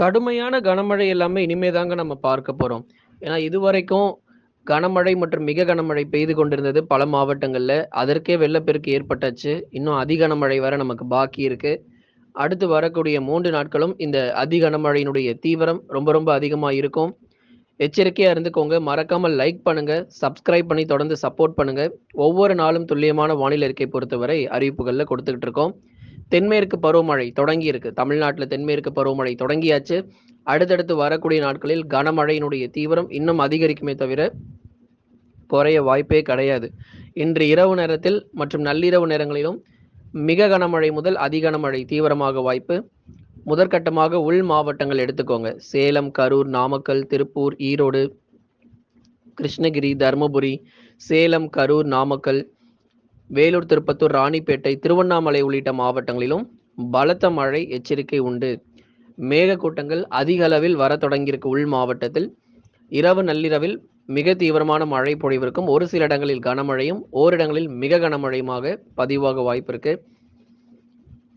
கடுமையான கனமழை எல்லாமே இனிமே தாங்க நம்ம பார்க்க போறோம். ஏன்னா இதுவரைக்கும் கனமழை மற்றும் மிக கனமழை பெய்து கொண்டிருந்தது பல மாவட்டங்களில் அதற்கே வெள்ளப்பெருக்கு ஏற்பட்டாச்சு. இன்னும் அதிகனமழை வர நமக்கு பாக்கி இருக்கு. அடுத்து வரக்கூடிய மூன்று நாட்களும் இந்த அதிகனமழையினுடைய தீவிரம் ரொம்ப ரொம்ப அதிகமாக இருக்கும். எச்சரிக்கையாக இருந்துக்கோங்க. மறக்காமல் லைக் பண்ணுங்க, சப்ஸ்கிரைப் பண்ணி தொடர்ந்து சப்போர்ட் பண்ணுங்க. ஒவ்வொரு நாளும் துல்லியமான வானிலை அறிக்கை பொறுத்தவரை அறிவிப்புகளில் கொடுத்துக்கிட்டு இருக்கோம். தென்மேற்கு பருவமழை தொடங்கி இருக்கு. தமிழ்நாட்டில் தென்மேற்கு பருவமழை தொடங்கியாச்சு. அடுத்தடுத்து வரக்கூடிய நாட்களில் கனமழையினுடைய தீவிரம் இன்னும் அதிகரிக்குமே தவிர, குறைய வாய்ப்பே கிடையாது. இன்று இரவு நேரத்தில் மற்றும் நள்ளிரவு நேரங்களிலும் மிக கனமழை முதல் அதிகனமழை தீவிரமாக வாய்ப்பு. முதற்கட்டமாக உள் மாவட்டங்கள் எடுத்துக்கோங்க. சேலம், கரூர், நாமக்கல், திருப்பூர், ஈரோடு, கிருஷ்ணகிரி, தருமபுரி சேலம், கரூர், நாமக்கல், வேலூர், திருப்பத்தூர், ராணிப்பேட்டை, திருவண்ணாமலை உள்ளிட்ட மாவட்டங்களிலும் பலத்த மழை எச்சரிக்கை உண்டு. மேகக்கூட்டங்கள் அதிக அளவில் வர தொடங்கியிருக்கு உள் மாவட்டத்தில். இரவு, நள்ளிரவில் மிக தீவிரமான மழை பொழிவிற்கும், ஒரு சில இடங்களில் கனமழையும், ஓரிடங்களில் மிக கனமழையுமாக பதிவாக வாய்ப்பிருக்கு.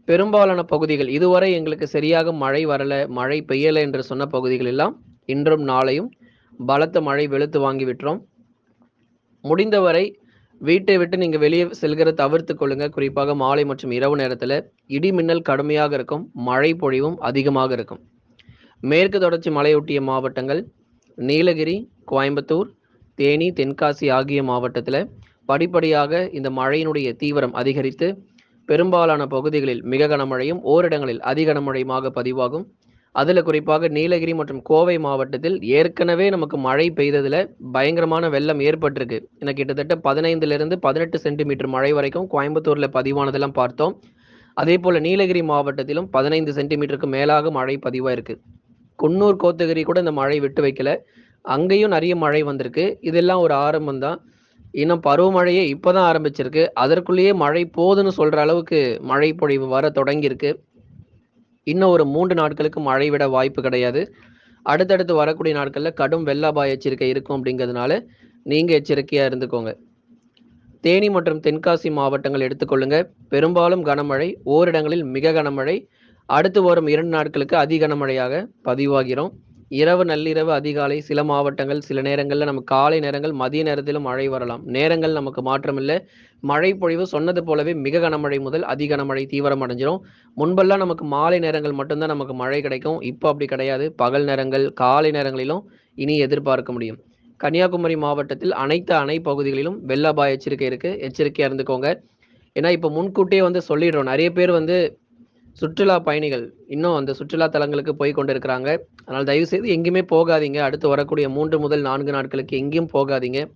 பெரும்பாலான பகுதிகள் இதுவரை எங்களுக்கு சரியாக மழை வரல, மழை பெய்யலை என்று சொன்ன பகுதிகள் எல்லாம் இன்றும், நாளையும் பலத்த மழை வெளுத்து வாங்கி விட்டுரும். முடிந்தவரை வீட்டை விட்டு நீங்க வெளியே செல்கிற தவிர்த்து கொள்ளுங்க. குறிப்பாக மாலை மற்றும் இரவு நேரத்துல இடி, மின்னல் கடுமையாக இருக்கும். மழை பொழிவும் அதிகமாக இருக்கும். மேற்கு தொடர்ச்சி மலையொட்டிய மாவட்டங்கள் நீலகிரி, கோயம்புத்தூர், தேனி, தென்காசி ஆகிய மாவட்டத்தில் படிப்படியாக இந்த மழையினுடைய தீவிரம் அதிகரித்து, பெரும்பாலான பகுதிகளில் மிக கனமழையும், ஓரிடங்களில் அதிக கனமழையுமாக பதிவாகும். அதில் குறிப்பாக நீலகிரி மற்றும் கோவை மாவட்டத்தில் ஏற்கனவே நமக்கு மழை பெய்ததில் பயங்கரமான வெள்ளம் ஏற்பட்டிருக்கு. ஏன்னா கிட்டத்தட்ட 15லிருந்து 18 சென்டிமீட்டர் மழை வரைக்கும் கோயம்புத்தூரில் பதிவானதெல்லாம் பார்த்தோம். அதே போல் நீலகிரி மாவட்டத்திலும் 15 சென்டிமீட்டருக்கு மேலாக மழை பதிவாயிருக்கு. குன்னூர், கோத்தகிரி கூட இந்த மழை விட்டு வைக்கல. அங்கேயும் நிறைய மழை வந்திருக்கு. இதெல்லாம் ஒரு ஆரம்பம் தான். இன்னும் பருவமழையே இப்போ தான் ஆரம்பிச்சிருக்கு. அதற்குள்ளேயே மழை போதுன்னு சொல்கிற அளவுக்கு மழை பொழிவு வர தொடங்கியிருக்கு. இன்னும் ஒரு மூன்று நாட்களுக்கு மழை விட வாய்ப்பு கிடையாது. அடுத்தடுத்து வரக்கூடிய நாட்களில் கடும் வெள்ள அபாய எச்சரிக்கை இருக்கும் அப்படிங்கிறதுனால, நீங்கள் எச்சரிக்கையாக இருந்துக்கோங்க. தேனி மற்றும் தென்காசி மாவட்டங்கள் எடுத்துக்கொள்ளுங்க. பெரும்பாலும் கனமழை, ஓரிடங்களில் மிக கனமழை. அடுத்து வரும் இரண்டு நாட்களுக்கு அதி கனமழையாக பதிவாகிறோம் இரவு, நள்ளிரவு, அதிகாலை சில மாவட்டங்கள், சில நேரங்களில் நமக்கு காலை நேரங்கள், மதிய நேரத்திலும் மழை வரலாம். நேரங்கள் நமக்கு மாற்றமில்லை மழை பொழிவு சொன்னது போலவே மிக கனமழை முதல் அதி கனமழை தீவிரம் அடைஞ்சிரும். முன்பெல்லாம் நமக்கு மாலை நேரங்கள் மட்டும்தான் நமக்கு மழை கிடைக்கும். இப்போ அப்படி கிடையாது. பகல் நேரங்கள், காலை நேரங்களிலும் இனி எதிர்பார்க்க முடியும். கன்னியாகுமரி மாவட்டத்தில் அனைத்து அணை பகுதிகளிலும் வெள்ள அபாய எச்சரிக்கை இருக்குது எச்சரிக்கையாக இருந்துக்கோங்க. ஏன்னா இப்போ முன்கூட்டியே வந்து சொல்லிடுறோம். நிறைய பேர் வந்து சுற்றுலா பயணிகள் இன்னும் அந்த சுற்றுலா தலங்களுக்கு போய் கொண்டிருக்கிறாங்க. தயவு தயவுசெய்து எங்கேயுமே போகாதீங்க. அடுத்து வரக்கூடிய மூன்று முதல் நான்கு நாட்களுக்கு எங்கேயும் போகாதீங்க.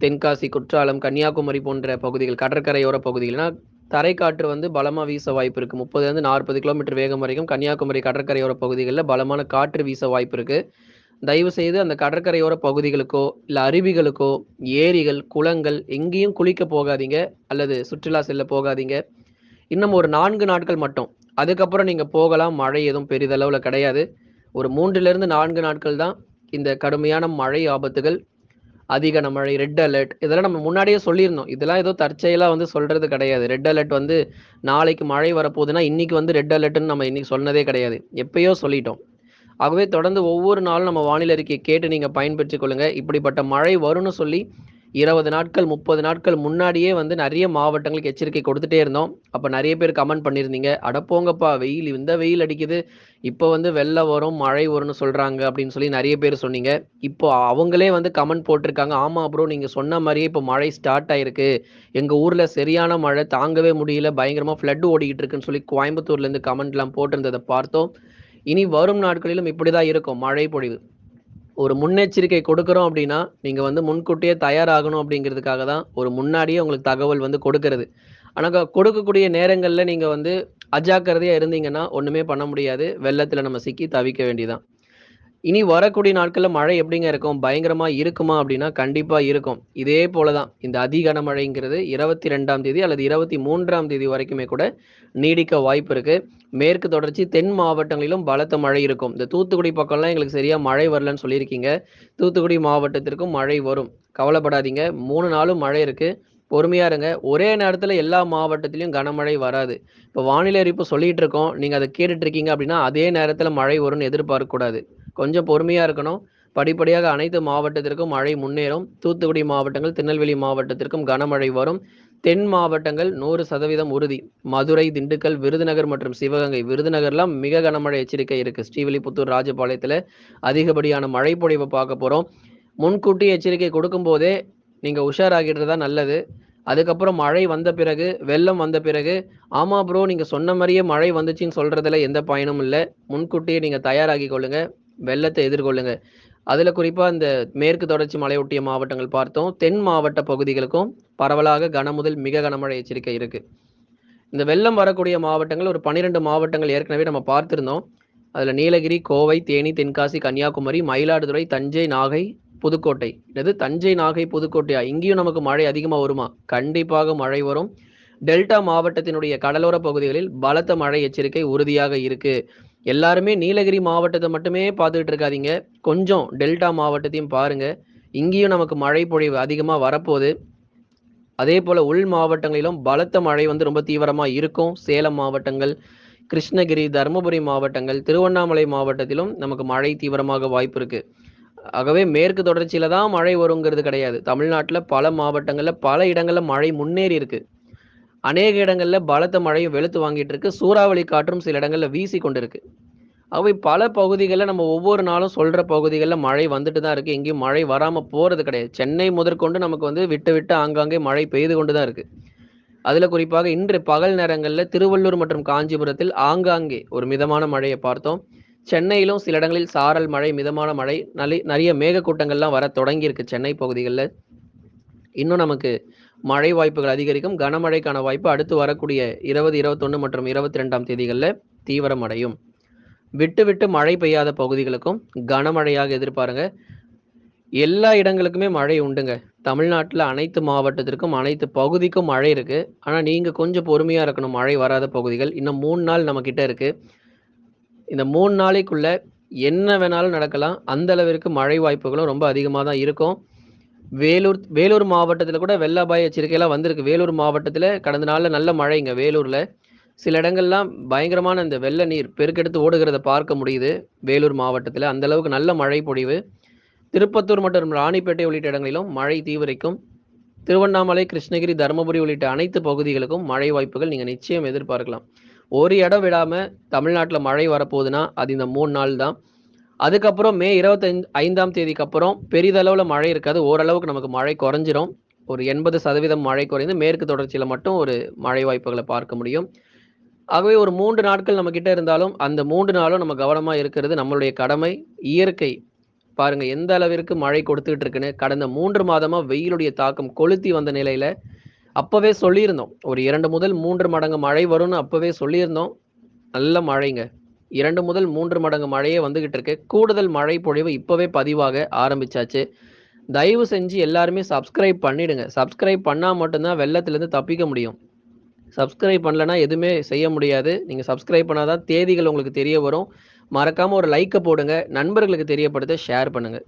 தென்காசி, குற்றாலம், கன்னியாகுமரி போன்ற பகுதிகள், கடற்கரையோர பகுதிகள்னா தரைக்காற்று வந்து பலமாக வீச வாய்ப்பு இருக்குது முப்பதுலேருந்து நாற்பது கிலோமீட்டர் வேகம் வரைக்கும் கன்னியாகுமரி கடற்கரையோர பகுதிகளில் பலமான காற்று வீச வாய்ப்பு இருக்குது தயவு செய்து அந்த கடற்கரையோர பகுதிகளுக்கோ, இல்லை அருவிகளுக்கோ, ஏரிகள், குளங்கள் எங்கேயும் குளிக்க போகாதீங்க. அல்லது சுற்றுலா செல்ல போகாதீங்க. இன்னும் ஒரு நான்கு நாட்கள் மட்டும். அதுக்கப்புறம் நீங்க போகலாம். மழை எதுவும் பெரிதளவுல கிடையாது. ஒரு 3லிருந்து 4 நாட்கள் தான் இந்த கடுமையான மழை ஆபத்துகள். அதிகன மழை ரெட் அலர்ட் இதெல்லாம் நம்ம முன்னாடியே சொல்லியிருந்தோம். இதெல்லாம் ஏதோ தற்செயலாக வந்து சொல்றது கிடையாது. ரெட் அலர்ட் வந்து நாளைக்கு மழை வரப்போகுதுன்னா, இன்றைக்கி வந்து ரெட் அலர்ட்னு நம்ம இன்னைக்கு சொன்னதே கிடையாது. எப்பயோ சொல்லிட்டோம். ஆகவே தொடர்ந்து ஒவ்வொரு நாளும் நம்ம வானிலை அறிக்கையை கேட்டு நீங்கள் பயன்பெற்றுக் கொள்ளுங்கள் இப்படிப்பட்ட மழை வரும்னு சொல்லி 20 நாட்கள், 30 நாட்கள் முன்னாடியே வந்து நிறைய மாவட்டங்களுக்கு எச்சரிக்கை கொடுத்துட்டே இருந்தோம். அப்போ நிறைய பேர் கமெண்ட் பண்ணியிருந்தீங்க. "அட போங்கப்பா வெயில் இந்த வெயில் அடிக்குது. இப்போ வந்து வெள்ளம் வரும், மழை வரும்னு சொல்கிறாங்க அப்படின்னு சொல்லி நிறைய பேர் சொன்னீங்க. இப்போ அவங்களே வந்து கமெண்ட் போட்டிருக்காங்க. ஆமாம் ப்ரோ நீங்கள் சொன்ன மாதிரியே இப்போ மழை ஸ்டார்ட் ஆயிருக்கு. எங்கள் ஊரில் சரியான மழை தாங்கவே முடியல. பயங்கரமாக ஃப்ளட் ஓடிக்கிட்டு இருக்குன்னு" சொல்லி கோயம்புத்தூர்லேருந்து கமெண்ட்லாம் போட்டிருந்ததை பார்த்தோம். இனி வரும் நாட்களிலும் இப்படி தான் இருக்கும் மழை பொழிவு. ஒரு முன்னெச்சரிக்கை கொடுக்குறோம் அப்படின்னா, நீங்கள் வந்து முன்கூட்டியே தயாராகணும் அப்படிங்கிறதுக்காக தான் ஒரு முன்னாடியே உங்களுக்கு தகவல் வந்து கொடுக்கறது ஆனால் கொடுக்கக்கூடிய நேரங்களில் நீங்கள் வந்து அஜாக்கிரதையாக இருந்தீங்கன்னா, ஒன்றுமே பண்ண முடியாது. வெள்ளத்தில் நம்ம சிக்கி தவிக்க வேண்டியதான் இனி வரக்கூடிய நாட்களில் மழை எப்படிங்க இருக்கும்? பயங்கரமாக இருக்குமா அப்படின்னா, கண்டிப்பாக இருக்கும். இதே போல தான் இந்த அதி கனமழைங்கிறது 22ஆம் தேதி அல்லது 23ஆம் தேதி வரைக்குமே கூட நீடிக்க வாய்ப்பு இருக்குது மேற்கு தொடர்ச்சி தென் மாவட்டங்களிலும் பலத்த மழை இருக்கும். இந்த தூத்துக்குடி பக்கம்லாம் எங்களுக்கு சரியாக மழை வரலன்னு சொல்லியிருக்கீங்க. தூத்துக்குடி மாவட்டத்திற்கும் மழை வரும். கவலைப்படாதீங்க. மூணு நாளும் மழை இருக்குது பொறுமையா இருங்க. ஒரே நேரத்துல எல்லா மாவட்டத்திலயும் கனமழை வராது. இப்ப வானிலை அறிவிப்பு சொல்லிட்டு இருக்கோம். நீங்க அதை கேட்டுட்டு இருக்கீங்க அப்படின்னா, அதே நேரத்துல மழை வரும்னு எதிர்பார்க்க கூடாது. கொஞ்சம் பொறுமையா இருக்கணும். படிப்படியாக அனைத்து மாவட்டத்திற்கும் மழை முன்னேறும். தூத்துக்குடி மாவட்டங்கள், திருநெல்வேலி மாவட்டத்திற்கும் கனமழை வரும். தென் மாவட்டங்கள் 100% உறுதி. மதுரை, திண்டுக்கல், விருதுநகர் மற்றும் சிவகங்கை. விருதுநகர்லாம் மிக கனமழை எச்சரிக்கை இருக்கு. ஸ்ரீவில்லிபுத்தூர், ராஜபாளையத்துல அதிகப்படியான மழை பொழிவை பார்க்க போறோம். முன்கூட்டி எச்சரிக்கை கொடுக்கும் போதே நீங்கள் உஷாராகிடுறது தான் நல்லது. அதுக்கப்புறம் மழை வந்த பிறகு, வெள்ளம் வந்த பிறகு, ஆமாம் ப்ரோ நீங்கள் சொன்ன மாதிரியே மழை வந்துச்சுன்னு சொல்கிறதுல எந்த பயனும் இல்லை முன்கூட்டியே நீங்கள் தயாராகி கொள்ளுங்க. வெள்ளத்தை எதிர்கொள்ளுங்க. அதில் குறிப்பாக இந்த மேற்கு தொடர்ச்சி மலையொட்டிய மாவட்டங்கள் பார்த்தோம். தென் மாவட்ட பகுதிகளுக்கும் பரவலாக கனமுதல் மிக கனமழை எச்சரிக்கை இருக்குது இந்த வெள்ளம் வரக்கூடிய மாவட்டங்கள் ஒரு 12 மாவட்டங்கள் ஏற்கனவே நம்ம பார்த்துருந்தோம் அதில் நீலகிரி, கோவை, தேனி, தென்காசி, கன்னியாகுமரி, மயிலாடுதுறை, தஞ்சை, நாகை, புதுக்கோட்டை. என்னது தஞ்சை, நாகை, புதுக்கோட்டையா? இங்கேயும் நமக்கு மழை அதிகமாக வருமா? கண்டிப்பாக மழை வரும். டெல்டா மாவட்டத்தினுடைய கடலோர பகுதிகளில் பலத்த மழை எச்சரிக்கை உறுதியாக இருக்கு. எல்லாருமே நீலகிரி மாவட்டத்தை மட்டுமே பார்த்துக்கிட்டு இருக்காதீங்க. கொஞ்சம் டெல்டா மாவட்டத்தையும் பாருங்க. இங்கேயும் நமக்கு மழை பொழிவு வரப்போகுது அதே போல் உள் மாவட்டங்களிலும் பலத்த மழை வந்து ரொம்ப தீவிரமாக இருக்கும். சேலம் மாவட்டங்கள், கிருஷ்ணகிரி, தருமபுரி மாவட்டங்கள், திருவண்ணாமலை மாவட்டத்திலும் நமக்கு மழை தீவிரமாக வாய்ப்பு இருக்குது ஆகவே மேற்கு தொடர்ச்சியில தான் மழை வருங்கிறது கிடையாது. தமிழ்நாட்டில் பல மாவட்டங்களில் பல இடங்களில் மழை முன்னேறி இருக்கு. அநேக இடங்களில் பலத்த மழையும் வெளுத்து வாங்கிட்டு இருக்கு. சூறாவளி காற்றும் சில இடங்களில் வீசி கொண்டு கொண்டிருக்கு. அவை பல பகுதிகளில் நம்ம ஒவ்வொரு நாளும் சொல்ற பகுதிகளில் மழை வந்துட்டு தான் இருக்கு. எங்கேயும் மழை வராமல் போறது கிடையாது. சென்னை முதற்கொண்டு நமக்கு வந்து விட்டு, விட்டு ஆங்காங்கே மழை பெய்து கொண்டு தான் இருக்கு. அதில் குறிப்பாக இன்று பகல் நேரங்களில் திருவள்ளூர் மற்றும் காஞ்சிபுரத்தில் ஆங்காங்கே ஒரு மிதமான மழையை பார்த்தோம். சென்னையிலும் சில இடங்களில் சாரல் மழை, மிதமான மழை, நலி நிறைய மேகக்கூட்டங்கள்லாம் வர தொடங்கியிருக்கு சென்னை பகுதிகளில் இன்னும் நமக்கு மழை வாய்ப்புகள் அதிகரிக்கும். கனமழைக்கான வாய்ப்பு அடுத்து வரக்கூடிய 20, 21 மற்றும் 22ஆம் தேதிகள்ல தீவிரமடையும். விட்டு, விட்டு மழை பெய்யாத பகுதிகளுக்கும் கனமழையாக எதிர்பாருங்க. எல்லா இடங்களுக்குமே மழை உண்டுங்க. தமிழ்நாட்டில் அனைத்து மாவட்டத்திற்கும், அனைத்து பகுதிக்கும் மழை இருக்குது ஆனால் நீங்கள் கொஞ்சம் பொறுமையாக இருக்கணும். மழை வராத பகுதிகள். இன்னும் மூணு நாள் நம்மக்கிட்ட இருக்குது இந்த மூணு நாளைக்குள்ள என்ன வேணாலும் நடக்கலாம். அந்த அளவிற்கு மழை வாய்ப்புகளும் ரொம்ப அதிகமாக தான் இருக்கும். வேலூர் வேலூர் மாவட்டத்தில் கூட வெள்ள அபாய எச்சரிக்கையெல்லாம் வந்திருக்கு. வேலூர் மாவட்டத்தில் கடந்த நாளில் நல்ல மழைங்க வேலூரில் சில இடங்கள்லாம் பயங்கரமான இந்த வெள்ள நீர் பெருக்கெடுத்து ஓடுகிறத பார்க்க முடியுது. வேலூர் மாவட்டத்தில் அந்த அளவுக்கு நல்ல மழை பொழிவு. திருப்பத்தூர் மற்றும் ராணிப்பேட்டை உள்ளிட்ட இடங்களிலும் மழை தீவிரிக்கும். திருவண்ணாமலை, கிருஷ்ணகிரி, தருமபுரி உள்ளிட்ட அனைத்து பகுதிகளுக்கும் மழை வாய்ப்புகள் நீங்கள் நிச்சயம் எதிர்பார்க்கலாம். ஒரு இடம் விடாம தமிழ்நாட்டில் மழை வரப்போகுதுன்னா, அது இந்த மூணு நாள் தான். அதுக்கப்புறம் மே 25ஆம் தேதிக்கு அப்புறம் பெரிதளவுல மழை இருக்காது. ஓரளவுக்கு நமக்கு மழை குறைஞ்சிரும். ஒரு 80% மழை குறைந்து மேற்கு தொடர்ச்சியில மட்டும் ஒரு மழை வாய்ப்புகளை பார்க்க முடியும். ஆகவே ஒரு மூன்று நாட்கள் நம்மகிட்ட இருந்தாலும், அந்த மூன்று நாளும் நம்ம கவனமா இருக்கிறது நம்மளுடைய கடமை. இயற்கை பாருங்க எந்த அளவிற்கு மழை கொடுத்துக்கிட்டு இருக்குன்னு. கடந்த மூன்று மாதமா வெயிலுடைய தாக்கம் கொளுத்தி வந்த நிலையில, அப்பவே சொல்லியிருந்தோம். ஒரு இரண்டு முதல் மூன்று மடங்கு மழை வரும்னு அப்பவே சொல்லியிருந்தோம். நல்ல மழைங்க. இரண்டு முதல் மூன்று மடங்கு மழையே வந்துகிட்டு இருக்கு. கூடுதல் மழை பொழிவு இப்பவே பதிவாக ஆரம்பிச்சாச்சு. தயவு செஞ்சு எல்லாருமே சப்ஸ்கிரைப் பண்ணிடுங்க. சப்ஸ்கிரைப் பண்ணால் மட்டும்தான் வெள்ளத்துலேருந்து தப்பிக்க முடியும். சப்ஸ்கிரைப் பண்ணலனா எதுவுமே செய்ய முடியாது. நீங்கள் சப்ஸ்கிரைப் பண்ணாதான் தேதிகள் உங்களுக்கு தெரிய வரும். மறக்காமல் ஒரு லைக்கை போடுங்க. நண்பர்களுக்கு தெரியப்படுத்த ஷேர் பண்ணுங்கள்